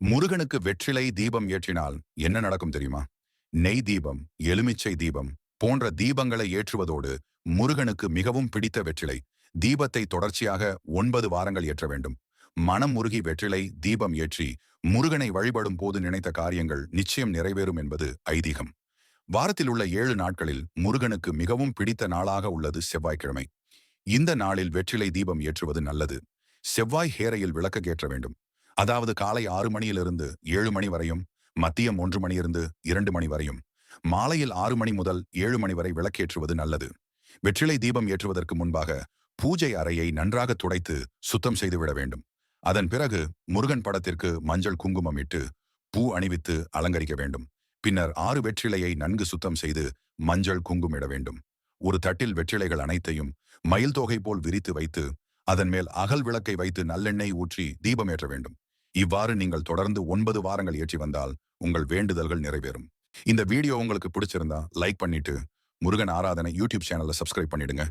முருகனுக்கு வெற்றிலை தீபம் ஏற்றினால் என்ன நடக்கும் தெரியுமா? நெய் தீபம் எலுமிச்சை தீபம் போன்ற தீபங்களை ஏற்றுவதோடு முருகனுக்கு மிகவும் பிடித்த வெற்றிலை. தீபத்தை தொடர்ச்சியாக ஒன்பது வாரங்கள் ஏற்ற வேண்டும். மனம் முருகி வெற்றிலை தீபம் ஏற்றி முருகனை வழிபடும் போது நினைத்த காரியங்கள் நிச்சயம் நிறைவேறும் என்பது ஐதீகம். வாரத்தில் உள்ள ஏழு நாட்களில் முருகனுக்கு மிகவும் பிடித்த நாளாக உள்ளது செவ்வாய்க்கிழமை. இந்த நாளில் வெற்றிலை தீபம் ஏற்றுவது நல்லது. செவ்வாய் ஹேரையில் விளக்க வேண்டும். அதாவது காலை ஆறு மணியிலிருந்து ஏழு மணி வரையும் மத்தியம் ஒன்று மணியிலிருந்து இரண்டு மணி வரையும். மாலையில் ஆறு மணி முதல் ஏழு மணி வரை விளக்கேற்றுவது நல்லது. வெற்றிலை தீபம் ஏற்றுவதற்கு முன்பாக பூஜை அறையை நன்றாக துடைத்து சுத்தம் செய்துவிட வேண்டும். அதன் பிறகு முருகன் படத்திற்கு மஞ்சள் குங்குமம் இட்டு பூ அணிவித்து அலங்கரிக்க வேண்டும். பின்னர் ஆறு வெற்றிலையை நன்கு சுத்தம் செய்து மஞ்சள் குங்குமிட வேண்டும். ஒரு தட்டில் வெற்றிலைகள் அனைத்தையும் மயில் தொகை போல் விரித்து வைத்து அதன் மேல் அகல் விளக்கை வைத்து நல்லெண்ணெய் ஊற்றி தீபம் ஏற்ற வேண்டும். இவ்வாறு நீங்கள் தொடர்ந்து ஒன்பது வாரங்கள் ஏற்றி வந்தால் உங்கள் வேண்டுதல்கள் நிறைவேறும். இந்த வீடியோ உங்களுக்கு பிடிச்சிருந்தா லைக் பண்ணிட்டு முருகன் ஆராதனை யூடியூப் சேனலை சப்ஸ்கிரைப் பண்ணிடுங்க.